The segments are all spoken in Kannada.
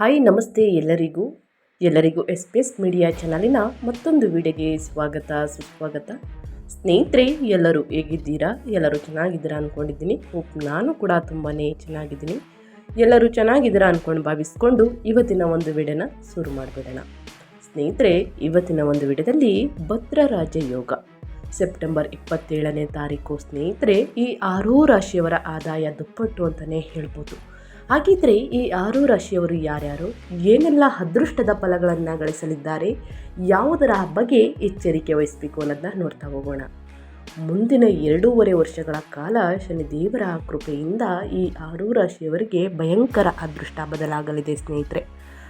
ಹಾಯ್, ನಮಸ್ತೆ ಎಲ್ಲರಿಗೂ. ಎಲ್ಲರಿಗೂ ಎಸ್ ಪಿ ಎಸ್ ಮೀಡಿಯಾ ಚಾನಲಿನ ಮತ್ತೊಂದು ವಿಡಿಯೋಗೆ ಸ್ವಾಗತ, ಸುಸ್ವಾಗತ. ಸ್ನೇಹಿತರೆ, ಎಲ್ಲರೂ ಹೇಗಿದ್ದೀರಾ? ಎಲ್ಲರೂ ಚೆನ್ನಾಗಿದ್ದೀರಾ ಅಂದ್ಕೊಂಡಿದ್ದೀನಿ ಹೋಪ್ ನಾನು ಕೂಡ ತುಂಬಾ ಚೆನ್ನಾಗಿದ್ದೀನಿ. ಎಲ್ಲರೂ ಚೆನ್ನಾಗಿದ್ದೀರಾ ಅಂದ್ಕೊಂಡು ಭಾವಿಸ್ಕೊಂಡು ಇವತ್ತಿನ ಒಂದು ವಿಡಿಯೋನ ಶುರು ಮಾಡಿಬಿಡೋಣ. ಸ್ನೇಹಿತರೆ, ಇವತ್ತಿನ ಒಂದು ವಿಡಿಯೋದಲ್ಲಿ ಭದ್ರರಾಜ ಯೋಗ ಸೆಪ್ಟೆಂಬರ್ ಇಪ್ಪತ್ತೇಳನೇ ತಾರೀಕು ಸ್ನೇಹಿತರೆ, ಈ ಆರೂ ರಾಶಿಯವರ ಆದಾಯ ದುಪ್ಪಟ್ಟು ಅಂತಲೇ ಹೇಳ್ಬೋದು. ಹಾಗಿದ್ರೆ ಈ ಆರು ರಾಶಿಯವರು ಯಾರ್ಯಾರು? ಏನೆಲ್ಲ ಅದೃಷ್ಟದ ಫಲಗಳನ್ನು ಗಳಿಸಲಿದ್ದಾರೆ? ಯಾವುದರ ಬಗ್ಗೆ ಎಚ್ಚರಿಕೆ ವಹಿಸಬೇಕು ಅನ್ನೋದನ್ನ ನೋಡ್ತಾ ಹೋಗೋಣ. ಮುಂದಿನ ಎರಡೂವರೆ ವರ್ಷಗಳ ಕಾಲ ಶನಿದೇವರ ಕೃಪೆಯಿಂದ ಈ ಆರು ರಾಶಿಯವರಿಗೆ ಭಯಂಕರ ಅದೃಷ್ಟ ಬದಲಾಗಲಿದೆ ಸ್ನೇಹಿತರೆ.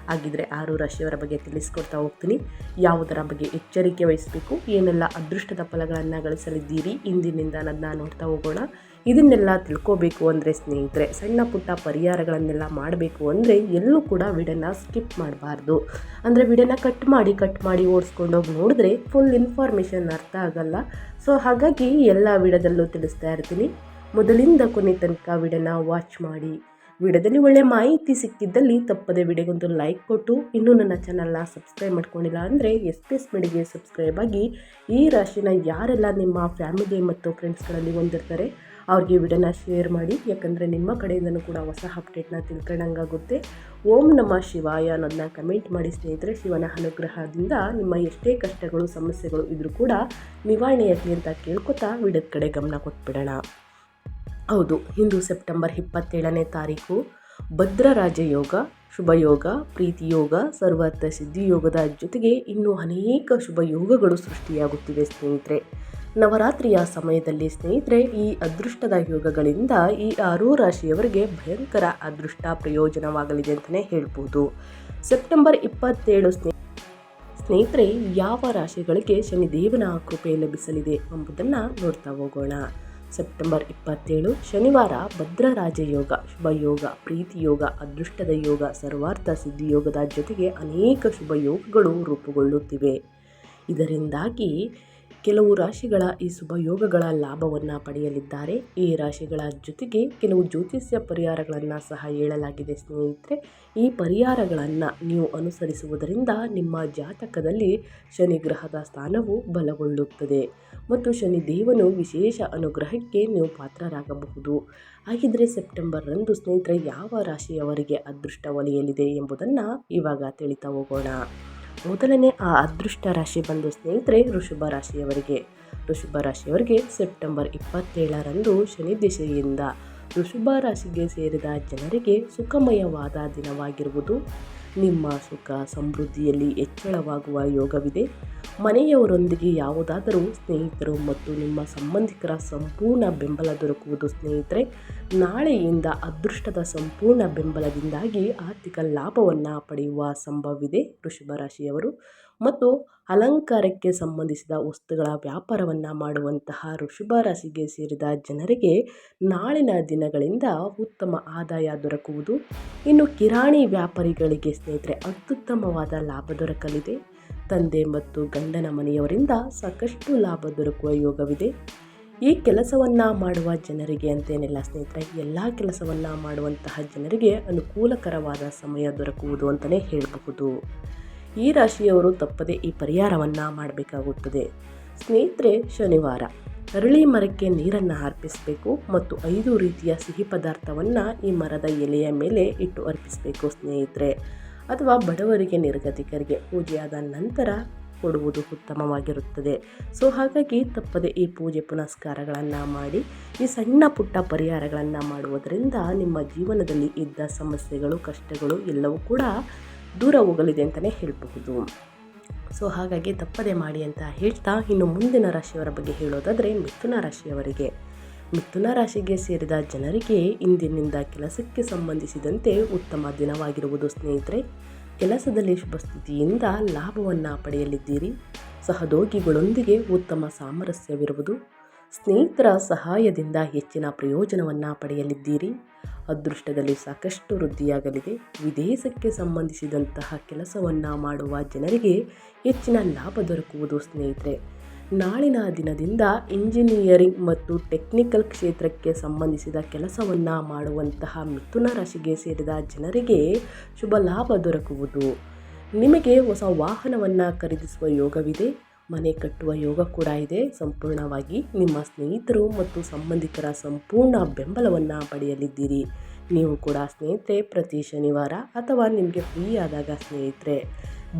ಹಾಗಿದ್ರೆ ಆರು ರಾಶಿಯವರ ಬಗ್ಗೆ ತಿಳಿಸ್ಕೊಡ್ತಾ ಹೋಗ್ತೀನಿ. ಯಾವುದರ ಬಗ್ಗೆ ಎಚ್ಚರಿಕೆ ವಹಿಸಬೇಕು? ಏನೆಲ್ಲ ಅದೃಷ್ಟದ ಫಲಗಳನ್ನು ಗಳಿಸಲಿದ್ದೀರಿ? ಇಂದಿನಿಂದ ಅನ್ನೋದನ್ನ ನೋಡ್ತಾ ಹೋಗೋಣ. ಇದನ್ನೆಲ್ಲ ತಿಳ್ಕೋಬೇಕು ಅಂದರೆ ಸ್ನೇಹಿತರೆ, ಸಣ್ಣ ಪುಟ್ಟ ಪರಿಹಾರಗಳನ್ನೆಲ್ಲ ಮಾಡಬೇಕು ಅಂದರೆ ಎಲ್ಲೂ ಕೂಡ ವಿಡನ್ನ ಸ್ಕಿಪ್ ಮಾಡಬಾರ್ದು. ಅಂದರೆ ವಿಡನ್ನ ಕಟ್ ಮಾಡಿ ಕಟ್ ಮಾಡಿ ಓಡಿಸ್ಕೊಂಡೋಗಿ ನೋಡಿದ್ರೆ ಫುಲ್ ಇನ್ಫಾರ್ಮೇಷನ್ ಅರ್ಥ ಆಗಲ್ಲ. ಸೊ ಹಾಗಾಗಿ ಎಲ್ಲ ವಿಡದಲ್ಲೂ ತಿಳಿಸ್ತಾ ಇರ್ತೀನಿ. ಮೊದಲಿಂದ ಕೊನೆ ತನಕ ವಿಡನ್ನ ವಾಚ್ ಮಾಡಿ ವಿಡಿಯೋದಲ್ಲಿ ಒಳ್ಳೆ ಮಾಹಿತಿ ಸಿಕ್ಕಿದ್ದಲ್ಲಿ ತಪ್ಪದೆ ವಿಡಿಯೋಗೊಂದು ಲೈಕ್ ಕೊಟ್ಟು, ಇನ್ನೂ ನನ್ನ ಚಾನಲ್ನ ಸಬ್ಸ್ಕ್ರೈಬ್ ಮಾಡ್ಕೊಂಡಿಲ್ಲ ಅಂದರೆ ಎಸ್ ಪಿ ಎಸ್ ಮೆಡಿಗೆ ಸಬ್ಸ್ಕ್ರೈಬ್ ಆಗಿ, ಈ ರಾಶಿನ ಯಾರೆಲ್ಲ ನಿಮ್ಮ ಫ್ಯಾಮಿಲಿ ಮತ್ತು ಫ್ರೆಂಡ್ಸ್ಗಳಲ್ಲಿ ಹೊಂದಿರ್ತಾರೆ ಅವ್ರಿಗೆ ವಿಡಿಯೋನ ಶೇರ್ ಮಾಡಿ, ಯಾಕಂದರೆ ನಿಮ್ಮ ಕಡೆಯಿಂದನೂ ಕೂಡ ಹೊಸ ಅಪ್ಡೇಟ್ನ ತಿಳ್ಕೊಂಡಂಗಾಗುತ್ತೆ. ಓಂ ನಮ ಶಿವಾಯ ಅನ್ನೋದನ್ನ ಕಮೆಂಟ್ ಮಾಡಿ ಸ್ನೇಹಿತರೆ, ಶಿವನ ಅನುಗ್ರಹದಿಂದ ನಿಮ್ಮ ಎಷ್ಟೇ ಕಷ್ಟಗಳು, ಸಮಸ್ಯೆಗಳು ಇದ್ರೂ ಕೂಡ ನಿವಾರಣೆಯಾಗಲಿ ಅಂತ ಕೇಳ್ಕೊತಾ ವಿಡಿಯೋದ ಕಡೆ ಗಮನ ಕೊಟ್ಬಿಡೋಣ. ಹೌದು, ಇಂದು ಸೆಪ್ಟೆಂಬರ್ ಇಪ್ಪತ್ತೇಳನೇ ತಾರೀಕು ಭದ್ರರಾಜ ಯೋಗ ಶುಭ ಯೋಗ ಪ್ರೀತಿ ಯೋಗ ಸರ್ವಾರ್ಥ ಸಿದ್ಧಿ ಯೋಗದ ಜೊತೆಗೆ ಇನ್ನೂ ಅನೇಕ ಶುಭ ಯೋಗಗಳು ಸೃಷ್ಟಿಯಾಗುತ್ತಿವೆ ಸ್ನೇಹಿತರೆ. ನವರಾತ್ರಿಯ ಸಮಯದಲ್ಲಿ ಸ್ನೇಹಿತರೆ, ಈ ಅದೃಷ್ಟದ ಯೋಗಗಳಿಂದ ಈ ಆರೂ ರಾಶಿಯವರಿಗೆ ಭಯಂಕರ ಅದೃಷ್ಟ ಪ್ರಯೋಜನವಾಗಲಿದೆ ಅಂತಲೇ ಹೇಳ್ಬೋದು. ಸೆಪ್ಟೆಂಬರ್ ಇಪ್ಪತ್ತೇಳು ಸ್ನೇಹ ಸ್ನೇಹಿತರೆ, ಯಾವ ರಾಶಿಗಳಿಗೆ ಶನಿದೇವನ ಕೃಪೆ ಲಭಿಸಲಿದೆ ಎಂಬುದನ್ನು ನೋಡ್ತಾ ಹೋಗೋಣ. ಸೆಪ್ಟೆಂಬರ್ ಇಪ್ಪತ್ತೇಳು, ಶನಿವಾರ ಭದ್ರರಾಜ ಯೋಗ, ಶುಭ ಯೋಗ, ಪ್ರೀತಿ ಯೋಗ, ಅದೃಷ್ಟದ ಯೋಗ, ಸರ್ವಾರ್ಥ ಸಿದ್ಧಿ ಯೋಗದ ಜೊತೆಗೆ ಅನೇಕ ಶುಭ ಯೋಗಗಳು ರೂಪುಗೊಳ್ಳುತ್ತಿವೆ. ಇದರಿಂದಾಗಿ ಕೆಲವು ರಾಶಿಗಳ ಈ ಶುಭ ಯೋಗಗಳ ಲಾಭವನ್ನು ಪಡೆಯಲಿದ್ದಾರೆ. ಈ ರಾಶಿಗಳ ಜೊತೆಗೆ ಕೆಲವು ಜ್ಯೋತಿಷ್ಯ ಪರಿಹಾರಗಳನ್ನು ಸಹ ಹೇಳಲಾಗಿದೆ ಸ್ನೇಹಿತರೆ. ಈ ಪರಿಹಾರಗಳನ್ನು ನೀವು ಅನುಸರಿಸುವುದರಿಂದ ನಿಮ್ಮ ಜಾತಕದಲ್ಲಿ ಶನಿ ಗ್ರಹದ ಸ್ಥಾನವು ಬಲಗೊಳ್ಳುತ್ತದೆ ಮತ್ತು ಶನಿ ದೇವನು ವಿಶೇಷ ಅನುಗ್ರಹಕ್ಕೆ ನೀವು ಪಾತ್ರರಾಗಬಹುದು. ಹಾಗಿದ್ರೆ ಸೆಪ್ಟೆಂಬರ್ರಂದು ಸ್ನೇಹಿತರೆ ಯಾವ ರಾಶಿಯವರಿಗೆ ಅದೃಷ್ಟ ಒಲಿಯಲಿದೆ ಎಂಬುದನ್ನು ಇವಾಗ ತಿಳಿತಾ ಹೋಗೋಣ. ಮೊದಲನೇ ಆ ಅದೃಷ್ಟ ರಾಶಿ ಬಂದು ಸ್ನೇಹಿತರೆ ಋಷಭ ರಾಶಿಯವರಿಗೆ. ಋಷಭ ರಾಶಿಯವರಿಗೆ ಸೆಪ್ಟೆಂಬರ್ ಇಪ್ಪತ್ತೇಳರಂದು ಶನಿ ದಿಶೆಯಿಂದ ಋಷಭ ರಾಶಿಗೆ ಸೇರಿದ ಜನರಿಗೆ ಸುಖಮಯವಾದ ದಿನವಾಗಿರುವುದು ನಿಮ್ಮ ಸುಖ ಸಮೃದ್ಧಿಯಲ್ಲಿ ಹೆಚ್ಚಳವಾಗುವ ಯೋಗವಿದೆ. ಮನೆಯವರೊಂದಿಗೆ ಯಾವುದಾದರೂ ಸ್ನೇಹಿತರು ಮತ್ತು ನಿಮ್ಮ ಸಂಬಂಧಿಕರ ಸಂಪೂರ್ಣ ಬೆಂಬಲ ದೊರಕುವುದು ಸ್ನೇಹಿತರೆ, ನಾಳೆಯಿಂದ ಅದೃಷ್ಟದ ಸಂಪೂರ್ಣ ಬೆಂಬಲದಿಂದಾಗಿ ಆರ್ಥಿಕ ಲಾಭವನ್ನು ಪಡೆಯುವ ಸಂಭವವಿದೆ. ವೃಷಭ ರಾಶಿಯವರು ಮತ್ತು ಅಲಂಕಾರಕ್ಕೆ ಸಂಬಂಧಿಸಿದ ವಸ್ತುಗಳ ವ್ಯಾಪಾರವನ್ನು ಮಾಡುವಂತಹ ಋಷಭ ರಾಶಿಗೆ ಸೇರಿದ ಜನರಿಗೆ ನಾಳಿನ ದಿನಗಳಿಂದ ಉತ್ತಮ ಆದಾಯ ದೊರಕುವುದು. ಇನ್ನು ಕಿರಾಣಿ ವ್ಯಾಪಾರಿಗಳಿಗೆ ಸ್ನೇಹಿತರೆ, ಅತ್ಯುತ್ತಮವಾದ ಲಾಭ ದೊರಕಲಿದೆ. ತಂದೆ ಮತ್ತು ಗಂಡನ ಮನೆಯವರಿಂದ ಸಾಕಷ್ಟು ಲಾಭ ದೊರಕುವ ಯೋಗವಿದೆ. ಈ ಕೆಲಸವನ್ನು ಮಾಡುವ ಜನರಿಗೆ ಅಂತೇನಿಲ್ಲ ಸ್ನೇಹಿತರೆ, ಎಲ್ಲ ಕೆಲಸವನ್ನು ಮಾಡುವಂತಹ ಜನರಿಗೆ ಅನುಕೂಲಕರವಾದ ಸಮಯ ದೊರಕುವುದು ಅಂತಲೇ ಹೇಳಬಹುದು. ಈ ರಾಶಿಯವರು ತಪ್ಪದೆ ಈ ಪರಿಹಾರವನ್ನು ಮಾಡಬೇಕಾಗುತ್ತದೆ. ಸ್ನೇಹಿತರೆ, ಶನಿವಾರ. ಅರಳಿ ಮರಕ್ಕೆ ನೀರನ್ನು ಅರ್ಪಿಸಬೇಕು ಮತ್ತು ಐದು ರೀತಿಯ ಸಿಹಿ ಪದಾರ್ಥವನ್ನು ಈ ಮರದ ಎಲೆಯ ಮೇಲೆ ಇಟ್ಟು ಅರ್ಪಿಸಬೇಕು ಸ್ನೇಹಿತರೆ. ಅಥವಾ ಬಡವರಿಗೆ, ನಿರ್ಗತಿಕರಿಗೆ ಪೂಜೆಯಾದ ನಂತರ ಕೊಡುವುದು ಉತ್ತಮವಾಗಿರುತ್ತದೆ. ಸೊ, ಹಾಗಾಗಿ ತಪ್ಪದೆ ಈ ಪೂಜೆ ಪುನಸ್ಕಾರಗಳನ್ನು ಮಾಡಿ, ಈ ಸಣ್ಣ ಪುಟ್ಟ ಪರಿಹಾರಗಳನ್ನು ಮಾಡುವುದರಿಂದ ನಿಮ್ಮ ಜೀವನದಲ್ಲಿ ಇದ್ದ ಸಮಸ್ಯೆಗಳು, ಕಷ್ಟಗಳು ಎಲ್ಲವೂ ಕೂಡ ದೂರ ಹೋಗಲಿದೆ ಅಂತಲೇ ಹೇಳಬಹುದು. ಸೊ ಹಾಗಾಗಿ ತಪ್ಪದೆ ಮಾಡಿ ಅಂತ ಹೇಳ್ತಾ ಇನ್ನು ಮುಂದಿನ ರಾಶಿಯವರ ಬಗ್ಗೆ ಹೇಳೋದಾದರೆ ಮಿಥುನ ರಾಶಿಯವರಿಗೆ. ಮಿಥುನ ರಾಶಿಗೆ ಸೇರಿದ ಜನರಿಗೆ ಇಂದಿನಿಂದ ಕೆಲಸಕ್ಕೆ ಸಂಬಂಧಿಸಿದಂತೆ ಉತ್ತಮ ದಿನವಾಗಿರುವುದು ಸ್ನೇಹಿತರೆ, ಕೆಲಸದಲ್ಲಿ ಶುಭ ಸ್ಥಿತಿಯಿಂದ ಲಾಭವನ್ನು ಪಡೆಯಲಿದ್ದೀರಿ. ಸಹದೋಗಿಗಳೊಂದಿಗೆ ಉತ್ತಮ ಸಾಮರಸ್ಯವಿರುವುದು ಸ್ನೇಹಿತರ ಸಹಾಯದಿಂದ ಹೆಚ್ಚಿನ ಪ್ರಯೋಜನವನ್ನು ಪಡೆಯಲಿದ್ದೀರಿ. ಅದೃಷ್ಟದಲ್ಲಿ ಸಾಕಷ್ಟು ವೃದ್ಧಿಯಾಗಲಿದೆ. ವಿದೇಶಕ್ಕೆ ಸಂಬಂಧಿಸಿದಂತಹ ಕೆಲಸವನ್ನು ಮಾಡುವ ಜನರಿಗೆ ಹೆಚ್ಚಿನ ಲಾಭ ದೊರಕುವುದು ಸ್ನೇಹಿತರೆ. ನಾಳಿನ ದಿನದಿಂದ ಇಂಜಿನಿಯರಿಂಗ್ ಮತ್ತು ಟೆಕ್ನಿಕಲ್ ಕ್ಷೇತ್ರಕ್ಕೆ ಸಂಬಂಧಿಸಿದ ಕೆಲಸವನ್ನು ಮಾಡುವಂತಹ ಮಿಥುನ ರಾಶಿಗೆ ಸೇರಿದ ಜನರಿಗೆ ಶುಭ ಲಾಭ ದೊರಕುವುದು. ನಿಮಗೆ ಹೊಸ ವಾಹನವನ್ನು ಖರೀದಿಸುವ ಯೋಗವಿದೆ. ಮನೆ ಕಟ್ಟುವ ಯೋಗ ಕೂಡ ಇದೆ. ಸಂಪೂರ್ಣವಾಗಿ ನಿಮ್ಮ ಸ್ನೇಹಿತರು ಮತ್ತು ಸಂಬಂಧಿಕರ ಸಂಪೂರ್ಣ ಬೆಂಬಲವನ್ನು ಪಡೆಯಲಿದ್ದೀರಿ. ನೀವು ಕೂಡ ಸ್ನೇಹಿತರೆ, ಪ್ರತಿ ಶನಿವಾರ ಅಥವಾ ನಿಮಗೆ ಫ್ರೀ ಆದಾಗ ಸ್ನೇಹಿತರೆ,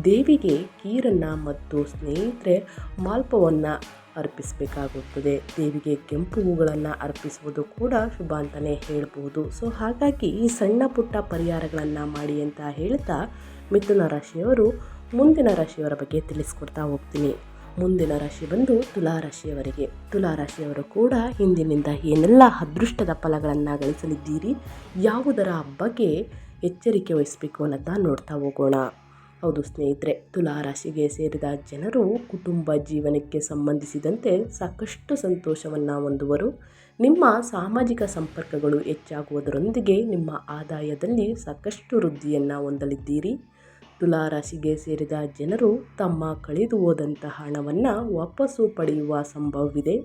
ದೇವಿಗೆ ಕೀರನ್ನು ಮತ್ತು ಸ್ನೇಹಿತರೆ ಮಾಲ್ಪವನ್ನು ಅರ್ಪಿಸಬೇಕಾಗುತ್ತದೆ. ದೇವಿಗೆ ಕೆಂಪು ಹೂಗಳನ್ನು ಅರ್ಪಿಸುವುದು ಕೂಡ ಶುಭ ಅಂತಲೇ ಹೇಳ್ಬೋದು. ಸೊ, ಹಾಗಾಗಿ ಈ ಸಣ್ಣ ಪುಟ್ಟ ಪರಿಹಾರಗಳನ್ನು ಮಾಡಿ ಅಂತ ಹೇಳ್ತಾ ಮಿಥುನ ರಾಶಿಯವರು ಮುಂದಿನ ರಾಶಿಯವರ ಬಗ್ಗೆ ತಿಳಿಸ್ಕೊಡ್ತಾ ಹೋಗ್ತೀನಿ. ಮುಂದಿನ ರಾಶಿ ಬಂದು ತುಲಾ ತುಲಾರಾಶಿಯವರು ತುಲಾ ರಾಶಿಯವರು ಕೂಡ ಹಿಂದಿನಿಂದ ಏನೆಲ್ಲ ಅದೃಷ್ಟದ ಫಲಗಳನ್ನು ಗಳಿಸಲಿದ್ದೀರಿ, ಯಾವುದರ ಬಗ್ಗೆ ಎಚ್ಚರಿಕೆ ವಹಿಸಬೇಕು ಅನ್ನೋದನ್ನ ನೋಡ್ತಾ ಹೋಗೋಣ. ಹೌದು ಸ್ನೇಹಿತರೆ, ತುಲಾ ರಾಶಿಗೆ ಸೇರಿದ ಜನರು ಕುಟುಂಬ ಜೀವನಕ್ಕೆ ಸಂಬಂಧಿಸಿದಂತೆ ಸಾಕಷ್ಟು ಸಂತೋಷವನ್ನು ಹೊಂದುವರು. ನಿಮ್ಮ ಸಾಮಾಜಿಕ ಸಂಪರ್ಕಗಳು ಹೆಚ್ಚಾಗುವುದರೊಂದಿಗೆ ನಿಮ್ಮ ಆದಾಯದಲ್ಲಿ ಸಾಕಷ್ಟು ವೃದ್ಧಿಯನ್ನು ಹೊಂದಲಿದ್ದೀರಿ. ತುಲಾ ರಾಶಿಗೆ ಸೇರಿದ ಜನರು ತಮ್ಮ ಕಳೆದು ಹೋದಂತಹ ಹಣವನ್ನು ವಾಪಸ್ಸು ಪಡೆಯುವ ಸಂಭವವಿದೆ.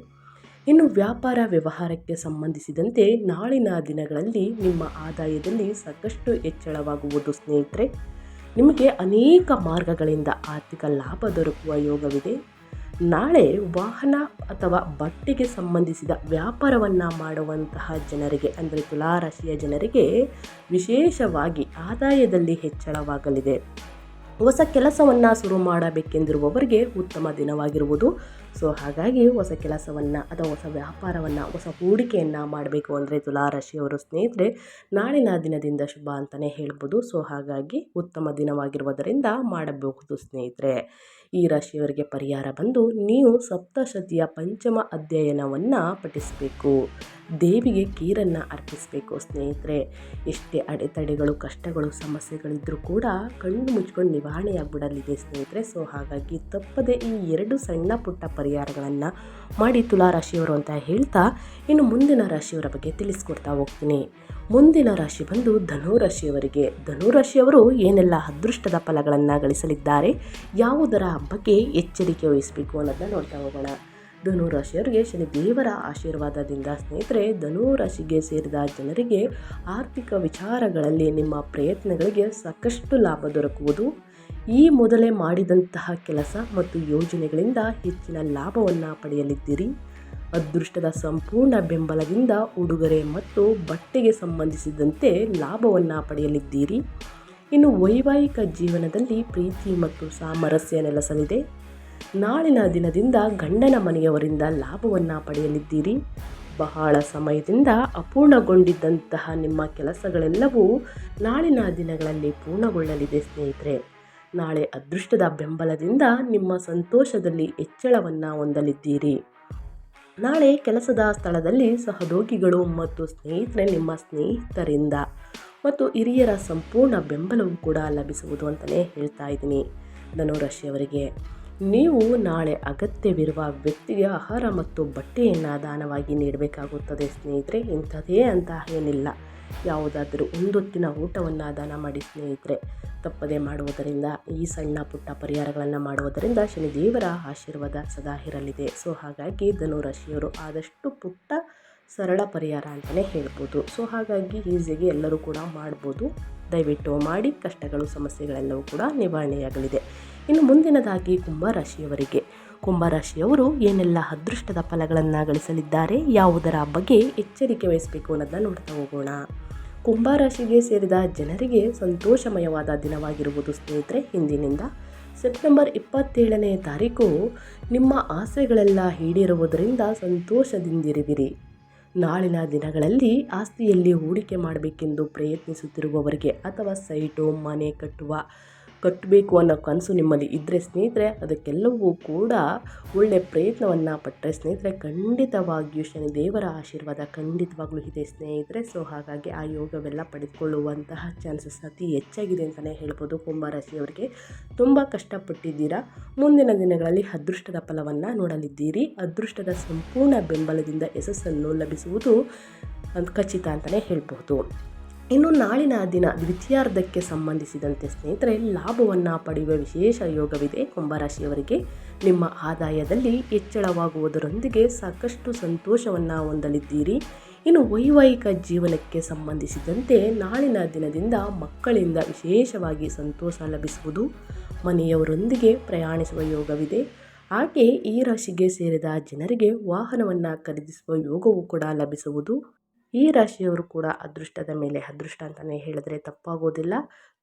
ಇನ್ನು ವ್ಯಾಪಾರ ವ್ಯವಹಾರಕ್ಕೆ ಸಂಬಂಧಿಸಿದಂತೆ ನಾಳಿನ ದಿನಗಳಲ್ಲಿ ನಿಮ್ಮ ಆದಾಯದಲ್ಲಿ ಸಾಕಷ್ಟು ಹೆಚ್ಚಳವಾಗುವುದು ಸ್ನೇಹಿತರೆ. ನಿಮಗೆ ಅನೇಕ ಮಾರ್ಗಗಳಿಂದ ಆರ್ಥಿಕ ಲಾಭ ದೊರಕುವ ಯೋಗವಿದೆ. ನಾಳೆ ವಾಹನ ಅಥವಾ ಬಟ್ಟೆಗೆ ಸಂಬಂಧಿಸಿದ ವ್ಯಾಪಾರವನ್ನು ಮಾಡುವಂತಹ ಜನರಿಗೆ, ಅಂದರೆ ತುಲಾರಾಶಿಯ ಜನರಿಗೆ ವಿಶೇಷವಾಗಿ ಆದಾಯದಲ್ಲಿ ಹೆಚ್ಚಳವಾಗಲಿದೆ. ಹೊಸ ಕೆಲಸವನ್ನು ಶುರು ಮಾಡಬೇಕೆಂದಿರುವವರಿಗೆ ಉತ್ತಮ ದಿನವಾಗಿರುವುದು. ಸೊ, ಹಾಗಾಗಿ ಹೊಸ ಕೆಲಸವನ್ನು ಅಥವಾ ಹೊಸ ವ್ಯಾಪಾರವನ್ನು, ಹೊಸ ಹೂಡಿಕೆಯನ್ನು ಮಾಡಬೇಕು ಅಂದರೆ ತುಲಾರಾಶಿಯವರು ಸ್ನೇಹಿತರೆ, ನಾಳಿನ ದಿನದಿಂದ ಶುಭ ಅಂತಲೇ ಹೇಳ್ಬೋದು. ಸೊ, ಹಾಗಾಗಿ ಉತ್ತಮ ದಿನವಾಗಿರುವುದರಿಂದ ಮಾಡಬಹುದು ಸ್ನೇಹಿತರೆ. ಈ ರಾಶಿಯವರಿಗೆ ಪರಿಹಾರ ಬಂದು ನೀವು ಸಪ್ತಶತಿಯ ಪಂಚಮ ಅಧ್ಯಯನವನ್ನು ಪಠಿಸಬೇಕು. ದೇವಿಗೆ ಕೀರನ್ನು ಅರ್ಪಿಸಬೇಕು ಸ್ನೇಹಿತರೆ. ಎಷ್ಟೇ ಅಡೆತಡೆಗಳು, ಕಷ್ಟಗಳು ಸಮಸ್ಯೆಗಳಿದ್ದರೂ ಕೂಡ ಕಣ್ಣು ಮುಚ್ಕೊಂಡು ನಿವಾರಣೆಯಾಗ್ಬಿಡಲಿದೆ ಸ್ನೇಹಿತರೆ. ಸೊ ಹಾಗಾಗಿ ತಪ್ಪದೆ ಈ ಎರಡು ಸಣ್ಣ ಪುಟ್ಟ ಪರಿಹಾರಗಳನ್ನು ಮಾಡಿ ತುಲಾರಾಶಿಯವರು ಅಂತ ಹೇಳ್ತಾ ಇನ್ನು ಮುಂದಿನ ರಾಶಿಯವರ ಬಗ್ಗೆ ತಿಳಿಸ್ಕೊಡ್ತಾ ಹೋಗ್ತೀನಿ. ಮುಂದಿನ ರಾಶಿ ಬಂದು ಧನುರಾಶಿಯವರಿಗೆ. ಧನುರಾಶಿಯವರು ಏನೆಲ್ಲ ಅದೃಷ್ಟದ ಫಲಗಳನ್ನು ಗಳಿಸಲಿದ್ದಾರೆ, ಯಾವುದರ ಬಗ್ಗೆ ಎಚ್ಚರಿಕೆ ವಹಿಸಬೇಕು ಅನ್ನೋದನ್ನ ನೋಡ್ತಾ ಹೋಗೋಣ. ಧನುರಾಶಿಯವರಿಗೆ ಶನಿ ದೇವರ ಆಶೀರ್ವಾದದಿಂದ ಸ್ನೇಹಿತರೆ, ಧನುರಾಶಿಗೆ ಸೇರಿದ ಜನರಿಗೆ ಆರ್ಥಿಕ ವಿಚಾರಗಳಲ್ಲಿ ನಿಮ್ಮ ಪ್ರಯತ್ನಗಳಿಗೆ ಸಾಕಷ್ಟು ಲಾಭ ದೊರಕುವುದು. ಈ ಮೊದಲೇ ಮಾಡಿದಂತಹ ಕೆಲಸ ಮತ್ತು ಯೋಜನೆಗಳಿಂದ ಹೆಚ್ಚಿನ ಲಾಭವನ್ನು ಪಡೆಯಲಿದ್ದೀರಿ. ಅದೃಷ್ಟದ ಸಂಪೂರ್ಣ ಬೆಂಬಲದಿಂದ ಉಡುಗೊರೆ ಮತ್ತು ಬಟ್ಟೆಗೆ ಸಂಬಂಧಿಸಿದಂತೆ ಲಾಭವನ್ನು ಪಡೆಯಲಿದ್ದೀರಿ. ಇನ್ನು ವೈವಾಹಿಕ ಜೀವನದಲ್ಲಿ ಪ್ರೀತಿ ಮತ್ತು ಸಾಮರಸ್ಯ ನೆಲೆಸಲಿದೆ. ನಾಳಿನ ದಿನದಿಂದ ಗಂಡನ ಮನೆಯವರಿಂದ ಲಾಭವನ್ನು ಪಡೆಯಲಿದ್ದೀರಿ. ಬಹಳ ಸಮಯದಿಂದ ಅಪೂರ್ಣಗೊಂಡಿದ್ದಂತಹ ನಿಮ್ಮ ಕೆಲಸಗಳೆಲ್ಲವೂ ನಾಳಿನ ದಿನಗಳಲ್ಲಿ ಪೂರ್ಣಗೊಳ್ಳಲಿದೆ ಸ್ನೇಹಿತರೆ. ನಾಳೆ ಅದೃಷ್ಟದ ಬೆಂಬಲದಿಂದ ನಿಮ್ಮ ಸಂತೋಷದಲ್ಲಿ ಹೆಚ್ಚಳವನ್ನು ಹೊಂದಲಿದ್ದೀರಿ. ನಾಳೆ ಕೆಲಸದ ಸ್ಥಳದಲ್ಲಿ ಸಹೋದ್ಯೋಗಿಗಳು ಮತ್ತು ಸ್ನೇಹಿತರೆ, ನಿಮ್ಮ ಸ್ನೇಹಿತರಿಂದ ಮತ್ತು ಹಿರಿಯರ ಸಂಪೂರ್ಣ ಬೆಂಬಲವೂ ಕೂಡ ಲಭಿಸುವುದು ಅಂತಲೇ ಹೇಳ್ತಾ ಇದ್ದೀನಿ. ಧನುರಾಶಿಯವರಿಗೆ ನೀವು ನಾಳೆ ಅಗತ್ಯವಿರುವ ವ್ಯಕ್ತಿಗೆ ಆಹಾರ ಮತ್ತು ಬಟ್ಟೆಯನ್ನು ದಾನವಾಗಿ ನೀಡಬೇಕಾಗುತ್ತದೆ ಸ್ನೇಹಿತರೆ ಇಂಥದೇ ಅಂತ ಏನಿಲ್ಲ. ಯಾವುದಾದರೂ ಒಂದೊತ್ತಿನ ಊಟವನ್ನು ದಾನ ಮಾಡಿ ಸ್ನೇಹಿತರೆ. ತಪ್ಪದೆ ಮಾಡುವುದರಿಂದ, ಈ ಸಣ್ಣ ಪುಟ್ಟ ಪರಿಹಾರಗಳನ್ನು ಮಾಡುವುದರಿಂದ ಶನಿದೇವರ ಆಶೀರ್ವಾದ ಸದಾ ಇರಲಿದೆ. ಸೊ, ಹಾಗಾಗಿ ಧನುರಾಶಿಯವರು ಆದಷ್ಟು ಪುಟ್ಟ ಸರಳ ಪರಿಹಾರ ಅಂತಲೇ ಹೇಳ್ಬೋದು. ಸೊ, ಹಾಗಾಗಿ ಈಸಿಯಾಗಿ ಎಲ್ಲರೂ ಕೂಡ ಮಾಡ್ಬೋದು. ದಯವಿಟ್ಟು ಮಾಡಿ, ಕಷ್ಟಗಳು, ಸಮಸ್ಯೆಗಳೆಲ್ಲವೂ ಕೂಡ ನಿವಾರಣೆಯಾಗಲಿದೆ. ಇನ್ನು ಮುಂದಿನದಾಗಿ ಕುಂಭರಾಶಿಯವರಿಗೆ. ಕುಂಭರಾಶಿಯವರು ಏನೆಲ್ಲ ಅದೃಷ್ಟದ ಫಲಗಳನ್ನು ಗಳಿಸಲಿದ್ದಾರೆ ಯಾವುದರ ಬಗ್ಗೆ ಎಚ್ಚರಿಕೆ ವಹಿಸಬೇಕು ಅನ್ನೋದನ್ನ ನೋಡ್ತಾ ಹೋಗೋಣ. ಕುಂಭರಾಶಿಗೆ ಸೇರಿದ ಜನರಿಗೆ ಸಂತೋಷಮಯವಾದ ದಿನವಾಗಿರುವುದು ಸ್ನೇಹಿತರೆ ಹಿಂದಿನಿಂದ ಸೆಪ್ಟೆಂಬರ್ ಇಪ್ಪತ್ತೇಳನೇ ತಾರೀಕು ನಿಮ್ಮ ಆಸೆಗಳೆಲ್ಲ ಈಡೇರುವುದರಿಂದ ಸಂತೋಷದಿಂದಿರುವಿರಿ. ನಾಳಿನ ದಿನಗಳಲ್ಲಿ ಆಸ್ತಿಯಲ್ಲಿ ಹೂಡಿಕೆ ಮಾಡಬೇಕೆಂದು ಪ್ರಯತ್ನಿಸುತ್ತಿರುವವರಿಗೆ ಅಥವಾ ಸೈಟು, ಮನೆ ಕಟ್ಟುವ ಕಟ್ಟಬೇಕು ಅನ್ನೋ ಕನಸು ನಿಮ್ಮಲ್ಲಿ ಇದ್ದರೆ ಸ್ನೇಹಿತರೆ, ಅದಕ್ಕೆಲ್ಲವೂ ಕೂಡ ಒಳ್ಳೆಯ ಪ್ರಯತ್ನವನ್ನು ಪಟ್ಟರೆ ಸ್ನೇಹಿತರೆ, ಖಂಡಿತವಾಗಿಯೂ ಶನಿ ದೇವರ ಆಶೀರ್ವಾದ ಖಂಡಿತವಾಗ್ಲೂ ಇದೆ ಸ್ನೇಹಿತರೆ. ಸೊ ಹಾಗಾಗಿ ಆ ಯೋಗವೆಲ್ಲ ಪಡೆದುಕೊಳ್ಳುವಂತಹ ಚಾನ್ಸಸ್ ಅತಿ ಹೆಚ್ಚಾಗಿದೆ ಅಂತಲೇ ಹೇಳ್ಬೋದು. ಕುಂಭರಾಶಿಯವರಿಗೆ ತುಂಬ ಕಷ್ಟಪಟ್ಟಿದ್ದೀರಾ? ಮುಂದಿನ ದಿನಗಳಲ್ಲಿ ಅದೃಷ್ಟದ ಫಲವನ್ನು ನೋಡಲಿದ್ದೀರಿ. ಅದೃಷ್ಟದ ಸಂಪೂರ್ಣ ಬೆಂಬಲದಿಂದ ಯಶಸ್ಸನ್ನು ಲಭಿಸುವುದು ಖಚಿತ ಅಂತಲೇ ಹೇಳ್ಬೋದು. ಇನ್ನು ನಾಳಿನ ದಿನ ದ್ವಿತೀಯಾರ್ಧಕ್ಕೆ ಸಂಬಂಧಿಸಿದಂತೆ ಸ್ನೇಹಿತರೆ, ಲಾಭವನ್ನು ಪಡೆಯುವ ವಿಶೇಷ ಯೋಗವಿದೆ ಕುಂಭರಾಶಿಯವರಿಗೆ. ನಿಮ್ಮ ಆದಾಯದಲ್ಲಿ ಹೆಚ್ಚಳವಾಗುವುದರೊಂದಿಗೆ ಸಾಕಷ್ಟು ಸಂತೋಷವನ್ನು ಹೊಂದಲಿದ್ದೀರಿ. ಇನ್ನು ವೈವಾಹಿಕ ಜೀವನಕ್ಕೆ ಸಂಬಂಧಿಸಿದಂತೆ ನಾಳಿನ ದಿನದಿಂದ ಮಕ್ಕಳಿಂದ ವಿಶೇಷವಾಗಿ ಸಂತೋಷ ಲಭಿಸುವುದು ಮನೆಯವರೊಂದಿಗೆ ಪ್ರಯಾಣಿಸುವ ಯೋಗವಿದೆ. ಹಾಗೆ ಈ ರಾಶಿಗೆ ಸೇರಿದ ಜನರಿಗೆ ವಾಹನವನ್ನು ಖರೀದಿಸುವ ಯೋಗವು ಕೂಡ ಲಭಿಸುವುದು. ಈ ರಾಶಿಯವರು ಕೂಡ ಅದೃಷ್ಟದ ಮೇಲೆ, ಅದೃಷ್ಟ ಅಂತಲೇ ಹೇಳಿದ್ರೆ ತಪ್ಪಾಗೋದಿಲ್ಲ.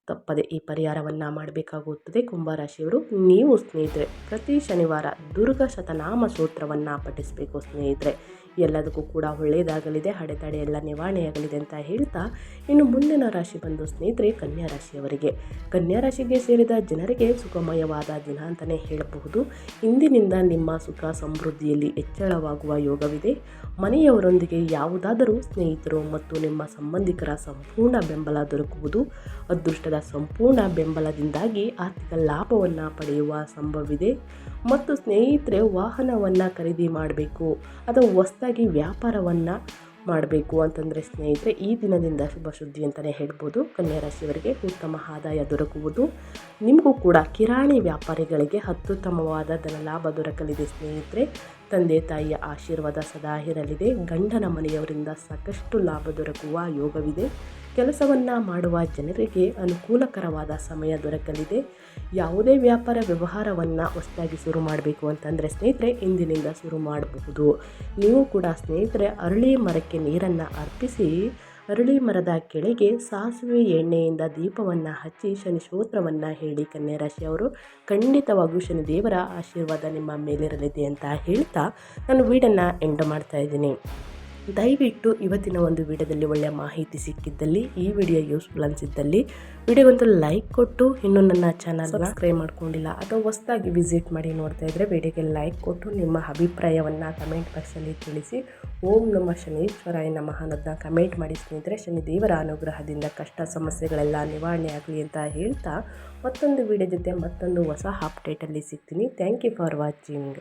ತಪ್ಪದೆ ಈ ಪರಿಹಾರವನ್ನು ಮಾಡಬೇಕಾಗುತ್ತದೆ. ಕುಂಭರಾಶಿಯವರು ನೀವು ಸ್ನೇಹಿತರೆ, ಪ್ರತಿ ಶನಿವಾರ ದುರ್ಗಾ ಶತನಾಮ ಸೂತ್ರವನ್ನು ಪಠಿಸಬೇಕು ಸ್ನೇಹಿತರೆ. ಎಲ್ಲದಕ್ಕೂ ಕೂಡ ಒಳ್ಳೆಯದಾಗಲಿದೆ ಅಡೆತಡೆ ಎಲ್ಲ ನಿವಾರಣೆಯಾಗಲಿದೆ ಅಂತ ಹೇಳ್ತಾ ಇನ್ನು ಮುಂದಿನ ರಾಶಿ ಬಂದು ಸ್ನೇಹಿತರೆ ಕನ್ಯಾ ರಾಶಿಯವರಿಗೆ. ಕನ್ಯಾ ರಾಶಿಗೆ ಸೇರಿದ ಜನರಿಗೆ ಸುಖಮಯವಾದ ದಿನ ಅಂತಲೇ ಹೇಳಬಹುದು. ಇಂದಿನಿಂದ ನಿಮ್ಮ ಸುಖ ಸಮೃದ್ಧಿಯಲ್ಲಿ ಹೆಚ್ಚಳವಾಗುವ ಯೋಗವಿದೆ. ಮನೆಯವರೊಂದಿಗೆ ಯಾವುದಾದರೂ ಸ್ನೇಹಿತರು ಮತ್ತು ನಿಮ್ಮ ಸಂಬಂಧಿಕರ ಸಂಪೂರ್ಣ ಬೆಂಬಲ ದೊರಕುವುದು ಅದೃಷ್ಟದ ಸಂಪೂರ್ಣ ಬೆಂಬಲದಿಂದಾಗಿ ಆರ್ಥಿಕ ಲಾಭವನ್ನು ಪಡೆಯುವ ಸಂಭವವಿದೆ. ಮತ್ತು ಸ್ನೇಹಿತರೆ ವಾಹನವನ್ನು ಖರೀದಿ ಮಾಡಬೇಕು, ಅಥವಾ ಹೊಸದಾಗಿ ವ್ಯಾಪಾರವನ್ನು ಮಾಡಬೇಕು ಅಂತಂದರೆ ಸ್ನೇಹಿತರೆ, ಈ ದಿನದಿಂದ ಶುಭ ಸುದ್ದಿ ಅಂತಲೇ ಹೇಳ್ಬೋದು. ಕನ್ಯಾ ರಾಶಿಯವರಿಗೆ ಉತ್ತಮ ಆದಾಯ ದೊರಕುವುದು. ನಿಮಗೂ ಕೂಡ ಕಿರಾಣಿ ವ್ಯಾಪಾರಿಗಳಿಗೆ ಅತ್ಯುತ್ತಮವಾದ ಧನಲಾಭ ದೊರಕಲಿದೆ ಸ್ನೇಹಿತರೆ. ತಂದೆ, ತಾಯಿಯ ಆಶೀರ್ವಾದ ಸದಾ ಇರಲಿದೆ. ಗಂಡನ ಮನೆಯವರಿಂದ ಸಾಕಷ್ಟು ಲಾಭ ದೊರಕುವ ಯೋಗವಿದೆ. ಕೆಲಸವನ್ನು ಮಾಡುವ ಜನರಿಗೆ ಅನುಕೂಲಕರವಾದ ಸಮಯ ದೊರಕಲಿದೆ. ಯಾವುದೇ ವ್ಯಾಪಾರ ವ್ಯವಹಾರವನ್ನು ಹೊಸದಾಗಿ ಶುರು ಮಾಡಬೇಕು ಅಂತಂದರೆ ಸ್ನೇಹಿತರೆ, ಇಂದಿನಿಂದ ಶುರು ಮಾಡಬಹುದು. ನೀವು ಕೂಡ ಸ್ನೇಹಿತರೆ, ಅರಳಿ ಮರಕ್ಕೆ ನೀರನ್ನು ಅರ್ಪಿಸಿ, ಅರಳಿ ಮರದ ಕೆಳಗೆ ಸಾಸಿವೆ ಎಣ್ಣೆಯಿಂದ ದೀಪವನ್ನು ಹಚ್ಚಿ ಶನಿ ಸ್ತೋತ್ರವನ್ನು ಹೇಳಿ ಕನ್ಯಾ ರಾಶಿಯವರು ಖಂಡಿತವಾಗಿಯೂ ಶನಿದೇವರ ಆಶೀರ್ವಾದ ನಿಮ್ಮ ಮೇಲಿರಲಿದೆ ಅಂತ ಹೇಳ್ತಾ ನಾನು ವೀಡನ್ನು ಎಂಡ್ ಮಾಡ್ತಾ ಇದ್ದೀನಿ. ದಯವಿಟ್ಟು ಇವತ್ತಿನ ಒಂದು ವಿಡಿಯೋದಲ್ಲಿ ಒಳ್ಳೆಯ ಮಾಹಿತಿ ಸಿಕ್ಕಿದ್ದಲ್ಲಿ ಈ ವಿಡಿಯೋ ಯೂಸ್ಫುಲ್ ಅನಿಸಿದ್ದಲ್ಲಿ ವಿಡಿಯೋಗೊಂದು ಲೈಕ್ ಕೊಟ್ಟು ಇನ್ನೂ ನನ್ನ ಚಾನಲ್ ಸಬ್ಸ್ಕ್ರೈಬ್ ಮಾಡ್ಕೊಂಡಿಲ್ಲ ಅಥವಾ ಹೊಸದಾಗಿ ವಿಸಿಟ್ ಮಾಡಿ ನೋಡ್ತಾ ಇದ್ದರೆ ವಿಡಿಯೋಗೆ ಲೈಕ್ ಕೊಟ್ಟು ನಿಮ್ಮ ಅಭಿಪ್ರಾಯವನ್ನು ಕಮೆಂಟ್ ಬಾಕ್ಸಲ್ಲಿ ತಿಳಿಸಿ. ಓಂ ನಮ್ಮ ಶನೀಶ್ವರಾಯ ನಮಃ ಅನ್ನೋದನ್ನ ಕಮೆಂಟ್ ಮಾಡಿ ಸ್ನೇಹಿತರೆ ಶನಿ ದೇವರ ಅನುಗ್ರಹದಿಂದ ಕಷ್ಟ ಸಮಸ್ಯೆಗಳೆಲ್ಲ ನಿವಾರಣೆ ಆಗಲಿ ಅಂತ ಹೇಳ್ತಾ ಮತ್ತೊಂದು ವಿಡಿಯೋ ಜೊತೆ ಮತ್ತೊಂದು ಹೊಸ ಅಪ್ಡೇಟಲ್ಲಿ ಸಿಗ್ತೀನಿ. Thank you for watching